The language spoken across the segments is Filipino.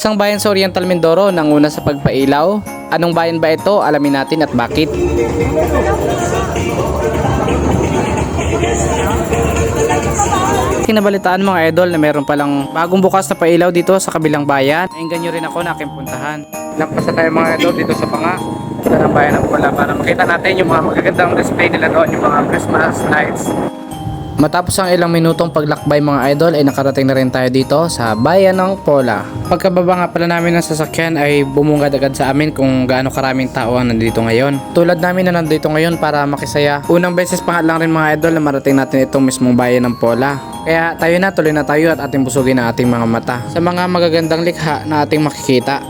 Isang bayan sa Oriental Mindoro nanguna sa pagpailaw. Anong bayan ba ito? Alamin natin at bakit. Kinabalitaan mga idol na meron palang bagong bukas na pailaw dito sa kabilang bayan. Nainggan nyo rin ako na aking puntahan. Lampas na tayo mga idol dito sa panga. Sa bayan ng Pula para makita natin yung mga magagandang display nila doon, yung mga Christmas lights. Matapos ang ilang minutong paglakbay mga idol ay nakarating na rin tayo dito sa bayan ng Pola. Pagkababa nga pala namin ng sasakyan ay bumungad agad sa amin kung gaano karaming tao ang nandito ngayon. Tulad namin na nandito ngayon para makisaya. Unang beses pa lang rin mga idol na marating natin itong mismong bayan ng Pola. Kaya tayo na, tuloy na tayo at ating busugin ang ating mga mata sa mga magagandang likha na ating makikita.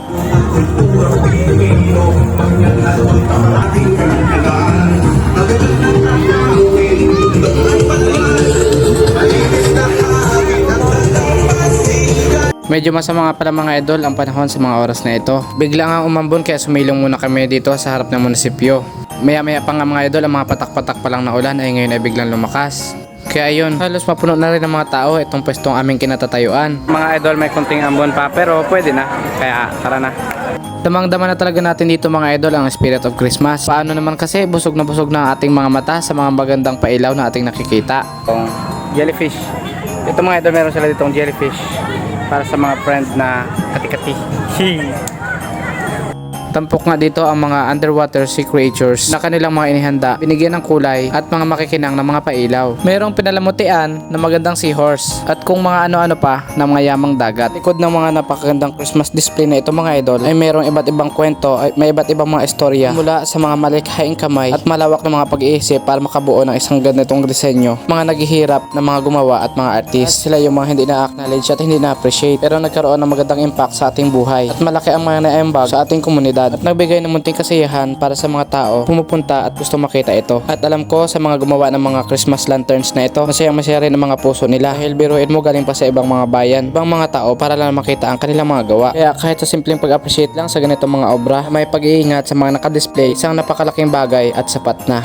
Medyo masama nga pala mga idol ang panahon sa mga oras na ito. Bigla nga umambon kaya sumilong muna kami dito sa harap ng munisipyo. Maya maya pa nga mga idol ang mga patak-patak pa lang na ulan ay ngayon ay biglang lumakas. Kaya ayun, halos mapuno na rin ng mga tao itong pwestong aming kinatatayuan. Mga idol may kunting ambon pa pero pwede na. Kaya tara na. Damang-dama na talaga natin dito mga idol ang spirit of Christmas. Paano naman kasi busog na busog na ang ating mga mata sa mga magandang pailaw na ating nakikita. Itong jellyfish. Ito mga idol meron sila ditong jellyfish para sa mga friend na kati-kati. Tampok nga dito ang mga underwater sea creatures na kanilang mga inihanda, binigyan ng kulay at mga makikinang ng mga pailaw. Merong pinalamutian na magandang seahorse at kung mga ano-ano pa na mga yamang dagat. Likod ng mga napakagandang Christmas display na ito mga idol ay merong iba't ibang kwento, ay may iba't ibang mga istorya mula sa mga malikhaing kamay at malawak na mga pag-iisip para makabuo ng isang ganitong disenyo. Mga naghihirap na mga gumawa at mga artist. Sila yung mga hindi na-acknowledge at hindi na-appreciate pero nagkaroon ng magandang impact sa ating buhay at malaki ang mga na-embag sa ating komunidad at nagbigay ng munting kasiyahan para sa mga tao pumupunta at gusto makita ito. At alam ko sa mga gumawa ng mga Christmas lanterns na ito, masayang masaya rin ang mga puso nila dahil biruin mo galing pa sa ibang mga bayan, ibang mga tao para lang makita ang kanilang mga gawa. Kaya kahit sa simpleng pag-appreciate lang sa ganitong mga obra, may pag-iingat sa mga nakadisplay, isang napakalaking bagay at sapat na.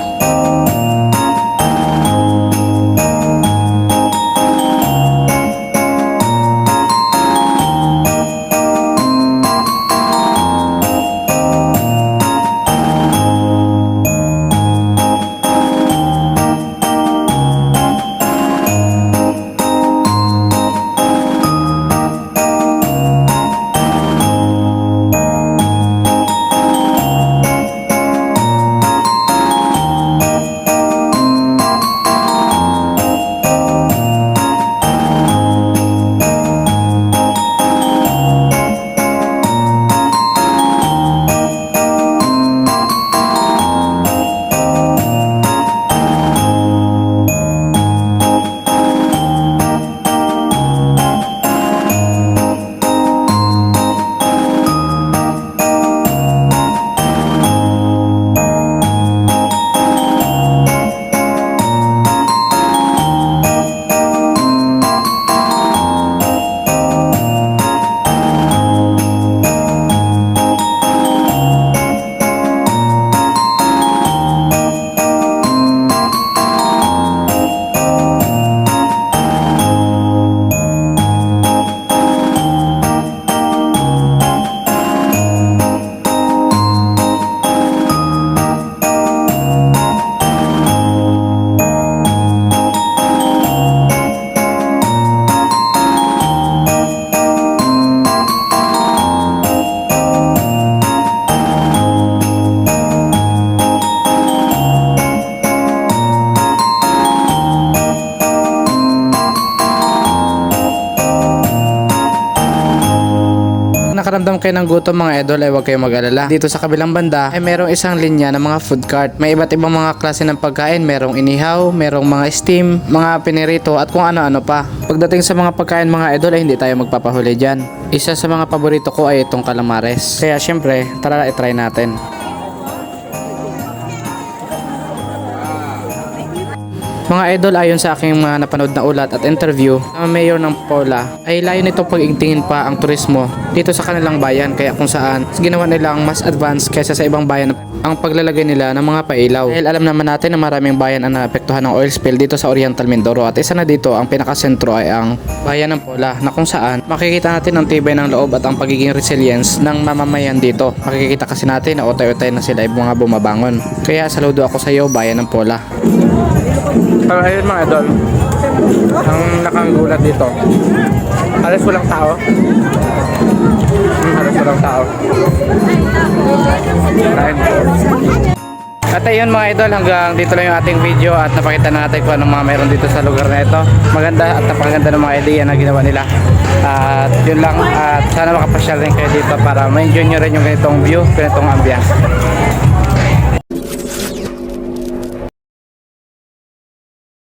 Nakaramdam kayo ng gutom mga idol ay huwag kayong mag-alala. Dito sa kabilang banda ay merong isang linya ng mga food cart. May iba't ibang mga klase ng pagkain. Merong inihaw, merong mga steam, mga pinirito at kung ano-ano pa. Pagdating sa mga pagkain mga idol ay hindi tayo magpapahuli dyan. Isa sa mga paborito ko ay itong calamares. Kaya syempre, tara i-try natin. Mga idol ayon sa aking mga napanood na ulat at interview ng mayor ng Pola ay layo nito pag-igtingin pa ang turismo dito sa kanilang bayan kaya kung saan ginawa nilang mas advanced kaysa sa ibang bayan ang paglalagay nila ng mga pailaw. Dahil alam naman natin na maraming bayan ang naapektuhan ng oil spill dito sa Oriental Mindoro at isa na dito ang pinakasentro ay ang bayan ng Pola na kung saan makikita natin ang tibay ng loob at ang pagiging resilience ng mamamayan dito. Makikita kasi natin na utay-utay na sila ay mga bumabangon. Kaya saludo ako sa iyo bayan ng Pola. Pero ayun mga idol, ang nakagulat dito. Halos walang tao. Hmm, halos walang tao. Kain. At ayun mga idol, hanggang dito lang yung ating video at napakita na natin kung anong mga meron dito sa lugar na ito. Maganda at napakaganda ng mga idea na ginawa nila. At yun lang, at sana makapasyal rin kayo dito para ma-enjoy nyo rin yung ganitong view, ganitong ambience.